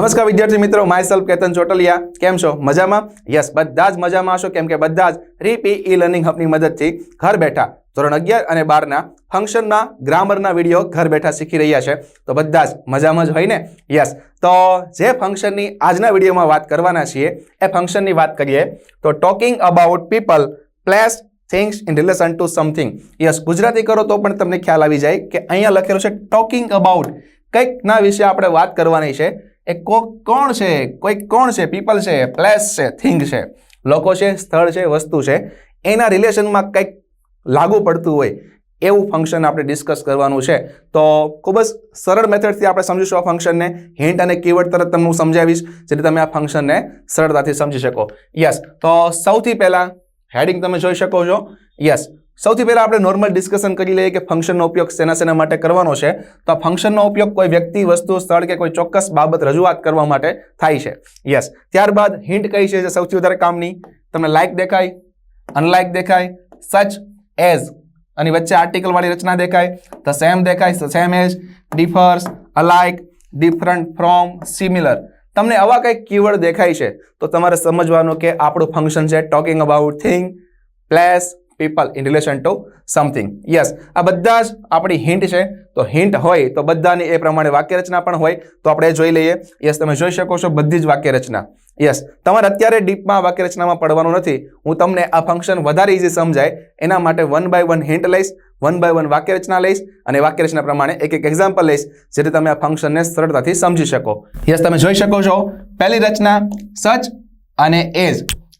નમસ્કાર વિદ્યાર્થી મિત્રો માય સેલ્ફ કેતન ચોટલિયા. કેમ છો? મજામાં? યસ બધા જ મજામાં હશો? કેમ કે બધા જ રીપી ઈ લર્નિંગ હબની મદદથી ઘર બેઠા ધોરણ અગિયાર અને બારના ફંક્શનના ગ્રામરના વીડિયો ઘર બેઠા શીખી રહ્યા છે. તો બધા જ મજામાં જ હોય ને યસ તો જે ફંક્શનની આજના વિડીયોમાં વાત કરવાના છીએ, એ ફંક્શનની વાત કરીએ. તો talking about people place things in relation to something yes Gujarati કરો તો પણ તમને ખ્યાલ આવી જાય કે અહીંયા લખેલું છે ટોકિંગ અબાઉટ કંઈકના વિશે આપણે વાત કરવાની છે. એ કોણ છે? કોઈક કોણ છે? પીપલ છે પ્લેસ છે, થિંગ છે. લોકો છે, સ્થળ છે, વસ્તુ છે. એના રિલેશનમાં કંઈક લાગુ પડતું હોય એવું ફંક્શન આપણે ડિસ્કસ કરવાનું છે. તો ખૂબ જ સરળ મેથડથી આપણે સમજીશું આ ફંક્શનને હિન્ટ અને કીવર્ડ તરત તમને હું સમજાવીશ, જેથી તમે આ ફંક્શનને સરળતાથી સમજી શકો. યસ તો સૌથી પહેલાં હેડિંગ તમે જોઈ શકો છો. યસ સૌથી પહેલાં આપણે નોર્મલ ડિસ્કશન કરી લઈએ કે ફંક્શનનો ઉપયોગ સેના સેના માટે કરવાનો છે. તો આ ફંક્શનનો ઉપયોગ કોઈ વ્યક્તિ, વસ્તુ, સ્થળ કે કોઈ ચોક્કસ બાબત રજૂઆત કરવા માટે થાય છે. યસ ત્યારબાદ હિન્ટ કઈ છે જે સૌથી વધારે કામની? તમને લાઇક દેખાય અનલાઇક દેખાય સચ એઝ અને વચ્ચે આર્ટિકલવાળી રચના દેખાય ધ સેમ દેખાય the same as differs alike different from similar તમને આવા કંઈક કીવર્ડ દેખાય છે, તો તમારે સમજવાનું કે આપણું ફંક્શન છે talking about thing place people in relation to something yes આ બધા જ આપણી હિન્ટ છે. તો હિન્ટ હોય તો બધાની એ પ્રમાણે વાક્યરચના પણ હોય. તો આપણે જોઈ લઈએ. યસ તમે જોઈ શકો છો બધી જ વાક્યરચના. યસ તમારે અત્યારે ડીપમાં વાક્યરચનામાં પડવાનું નથી. હું તમને આ ફંક્શન વધારે ઇઝી સમજાય. એના માટે વન બાય વન હિન્ટ લઈશ વન બાય વન વાક્યરચના લઈશ અને વાક્યરચના પ્રમાણે એક એક એક્ઝામ્પલ લઈશ, જેથી તમે આ ફંક્શનને સરળતાથી સમજી શકો. યસ તમે જોઈ શકો છો. પહેલી રચના સચ અને એજ.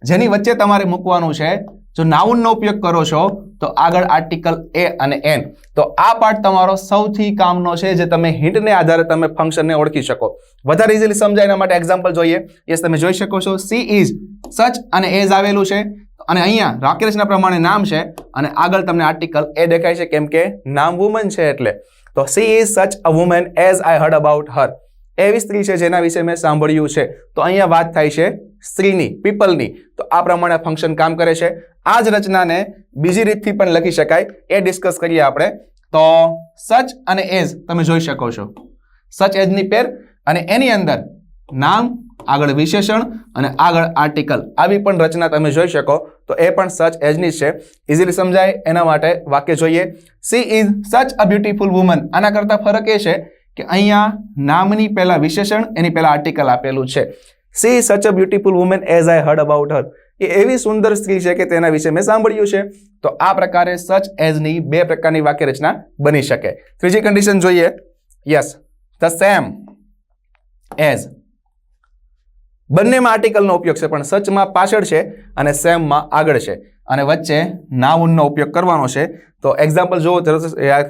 જેની વચ્ચે તમારે મૂકવાનું છે જો નાઉનનો ઉપયોગ કરો છો, તો આગળ આર્ટિકલ એ અને એન તો આ પાર્ટ તમારો સૌથી કામનો છે જે તમે હિન્ટને આધારે તમે ફંક્શનને ઓળખી શકો. વધારે ઇઝીલી સમજાય એના માટે એક્ઝામ્પલ જોઈએ. યસ તમે જોઈ શકો છો. સી ઇઝ સચ અને એઝ આવેલું છે. અને અહીંયા રાકેશના પ્રમાણે નામ છે. અને આગળ તમને આર્ટિકલ એ દેખાય છે, કેમ કે નામ વુમન છે એટલે. તો she is such a woman as I heard about her એવી સ્ત્રી છે જેના વિશે મેં સાંભળ્યું છે. તો અહીંયા વાત થાય છે સ્ત્રીની, પીપલની. તો આ પ્રમાણે ફંક્શન કામ કરે છે. આ જ રચનાને બીજી રીતથી પણ લખી શકાય. એ ડિસ્કસ કરીએ આપણે. તો સચ અને એઝ તમે જોઈ શકો છો. સચ એઝની પેર અને એની અંદર નામ, આગળ વિશેષણ અને આગળ આર્ટિકલ આવી પણ રચના તમે જોઈ શકો. તો એ પણ સચ, એજની છે. ઇઝીલી સમજાય. એના માટે વાક્ય જોઈએ. C is such a beautiful woman આના કરતાં ફરક એ છે કે અહીંયા નામની પહેલા વિશેષણ, એની પહેલા આર્ટિકલ આપેલું છે. She such a beautiful woman as I heard about her એ એવી સુંદર સ્ત્રી છે કે તેના વિશે મેં સાંભળ્યું છે. તો આ પ્રકારે સચ એઝની બે પ્રકારની વાક્ય રચના બની શકે. ત્રીજી કન્ડિશન જોઈએ. યસ ધ સેમ એઝ બંનેમાં આર્ટિકલનો ઉપયોગ છે, પણ સચમાં પાછળ છે અને સેમમાં આગળ છે. અને વચ્ચે નાઉનનો ઉપયોગ કરવાનો છે. તો એક્ઝામ્પલ જુઓ તરત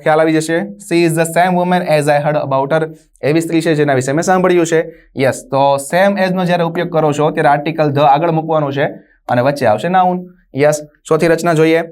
ખ્યાલ આવી જશે. She is the same woman as I heard about her એવી સ્ત્રી છે જેના વિશે મેં સાંભળ્યું છે. યસ તો સેમ એઝનો જ્યારે ઉપયોગ કરો છો, ત્યારે આર્ટિકલ ધ આગળ મૂકવાનું છે અને વચ્ચે આવશે નાઉન યસ ચોથી રચના જોઈએ.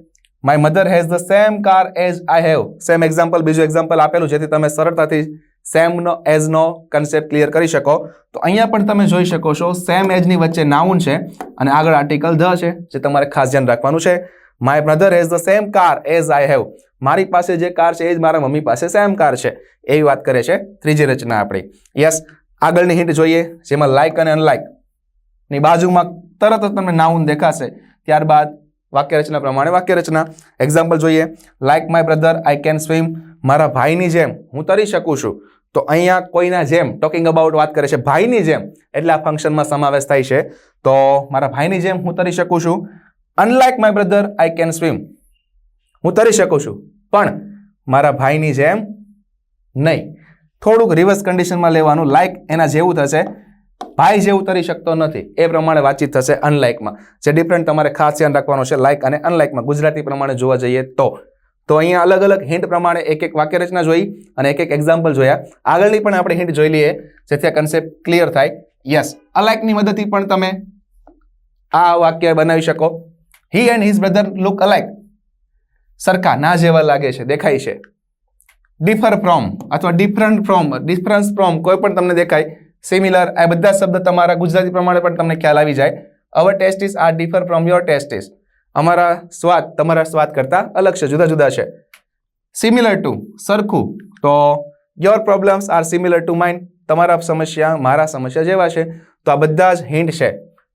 My mother has the same car as I have same example બીજું એક્ઝામ્પલ આપેલું જેથી તમે સરળતાથી સેમનો એઝનો કન્સેપ્ટ ક્લિયર કરી શકો. તો અહીંયા પણ તમે જોઈ શકો છો, સેમ એજની વચ્ચે નાઉન છે અને આગળ આર્ટિકલ ધ છે, જે તમારે ખાસ ધ્યાન રાખવાનું છે. My brother has the same car as I have મારી પાસે જે કાર છે એ જ મારા મમ્મી પાસે સેમ કાર છે. એવી વાત કરે છે ત્રીજી રચના આપણી. યસ આગળની હિન્ટ જોઈએ, જેમાં લાઇક અને અનલાઇકની બાજુમાં તરત જ તમને નાઉન દેખાશે. ત્યારબાદ વાક્ય રચના પ્રમાણે વાક્ય રચના એક્ઝામ્પલ જોઈએ. Like my brother I can swim મારા ભાઈની જેમ હું તરી શકું છું. તો અહીંયા કોઈના જેમ ટોકિંગ અબાઉટ વાત કરે છે, ભાઈની જેમ, એટલે આ ફંક્શનમાં સમાવેશ થાય છે. તો મારા ભાઈની જેમ હું તરી શકું છું. Unlike my brother I can swim હું તરી શકું છું. પણ મારા ભાઈની જેમ નહીં. થોડુંક રિવર્સ કન્ડિશનમાં લેવાનું લાઇક એના જેવું થશે. ભાઈ જેવું તરી શકતો નથી. એ પ્રમાણે વાતચીત થશે અનલાઇકમાં જે ડિફરન્ટ તમારે ખાસ ધ્યાન રાખવાનું છે લાઇક અને અનલાઇકમાં ગુજરાતી પ્રમાણે જોવા જઈએ તો તો અહીંયા અલગ અલગ હિન્ટ પ્રમાણે એક એક વાક્ય રચના જોઈ અને એક એક એક્ઝામ્પલ જોયા. આગળની પણ આપણે હિન્ટ જોઈ લઈએ, જેથી આ કન્સેપ્ટ ક્લિયર થાય. યસ અલાઇકની મદદથી પણ તમે આ વાક્ય બનાવી શકો. He and his brother look alike સરખા, ના જેવા લાગે છે, દેખાય છે. ડિફર ફ્રોમ અથવા ડિફરન્ટ ફ્રોમ ડિફરન્સ ફ્રોમ કોઈ પણ તમને દેખાય. સિમિલર આ બધા શબ્દ તમારા ગુજરાતી પ્રમાણે પણ તમને ખ્યાલ આવી જાય. Our tastes are differ from your tastes અમારા સ્વાદ, તમારા સ્વાદ કરતાં અલગ છે, જુદા જુદા છે. સિમિલર ટુ સરખું. તો your problems are similar to mind તમારા સમસ્યા મારા સમસ્યા જેવા છે. તો આ બધા જ હિન્ટ છે.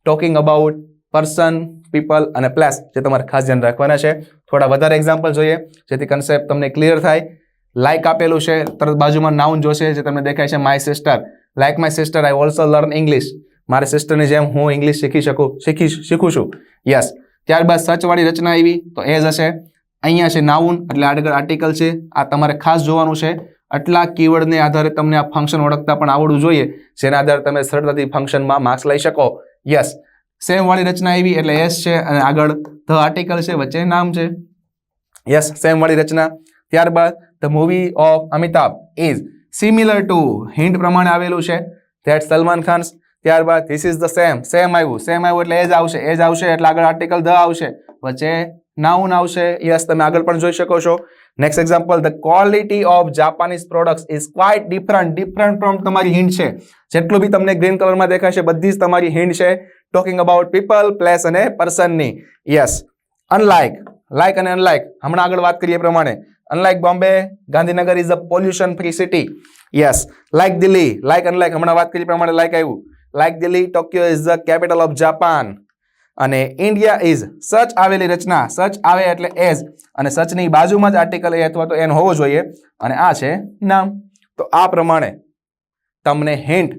ટોકિંગ અબાઉટ પર્સન પીપલ અને પ્લેસ જે તમારે ખાસ ધ્યાન રાખવાના છે. થોડા વધારે એક્ઝામ્પલ જોઈએ, જેથી કન્સેપ્ટ તમને ક્લિયર થાય. લાઇક આપેલું છે, તરત બાજુમાં નાઉન જોશે, જે તમને દેખાય છે my sister like my sister I also learn English મારી સિસ્ટરની જેમ હું ઇંગ્લિશ શીખી શકું, શીખી શીખું છું. યસ ત્યારબાદ સચવાળી રચના આવી, તો એ જ હશે. અહીંયા છે નાઉન એટલે આગળ આર્ટિકલ છે. આ તમારે ખાસ જોવાનું છે. આટલા કીવર્ડને આધારે તમને આ ફંક્શન ઓળખતા પણ આવડવું જોઈએ. જેના આધારે તમે સરળતાથી ફંક્શનમાં માર્ક્સ લઈ શકો. યસ સેમ વાળી રચના આવી, એટલે એસ છે અને આગળ ધ આર્ટિકલ છે, વચ્ચે નામ છે. યસ સેમ વાળી રચના. ત્યારબાદ the movie of Amitabh is similar to hint પ્રમાણે આવેલું છે. ધેટ સલમાન ખાન ત્યારબાદ this is the same same આવ્યું સેમ આવ્યું એટલે એ જ આવશે, એ જ આવશે એટલે આગળ આર્ટિકલ ધ આવશે, વચ્ચે નાઉન આવશે યસ તમે આગળ પણ જોઈ શકો છો. Next example the quality of Japanese products is quite different different from તમારી હિન્ટ છે. જેટલું બી તમને ગ્રીન કલરમાં દેખાય છે, બધી જ તમારી હિન્ટ છે. ટોકિંગ અબાઉટ પીપલ પ્લેસ અને પર્સનની યસ અનલાઇક લાઇક અને અનલાઇક હમણાં આગળ વાત કરીએ પ્રમાણે. Unlike Bombay Gandhinagar is a pollution free city yes like Delhi like unlike હમણાં વાત કરી પ્રમાણે લાઇક આવ્યું. Like Delhi Tokyo is the capital of Japan અને ઇન્ડિયા ઇઝ સચ આવેલી રચના સચ આવે એટલે એઝ અને સચની બાજુમાં જ આર્ટિકલ એ અથવા તો એન હોવો જોઈએ. અને આ છે નામ. તો આ પ્રમાણે તમને હિન્ટ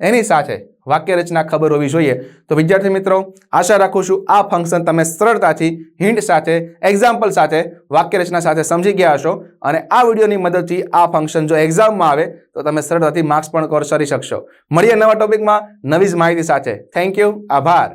એની સાથે વાક્ય રચના ખબર હોવી જોઈએ. તો વિદ્યાર્થી મિત્રો, આશા રાખું છું આ ફંક્શન તમે સરળતાથી હિન્ટ સાથે એક્ઝામ્પલ સાથે વાક્ય રચના સાથે સમજી ગયા હશો. અને આ વિડીયોની મદદથી આ ફંક્શન જો એક્ઝામમાં આવે, તો તમે સરળતાથી માર્ક્સ પણ કરી શકશો. મળીએ નવા ટોપિકમાં નવી જ માહિતી સાથે. થેન્ક યુ આભાર.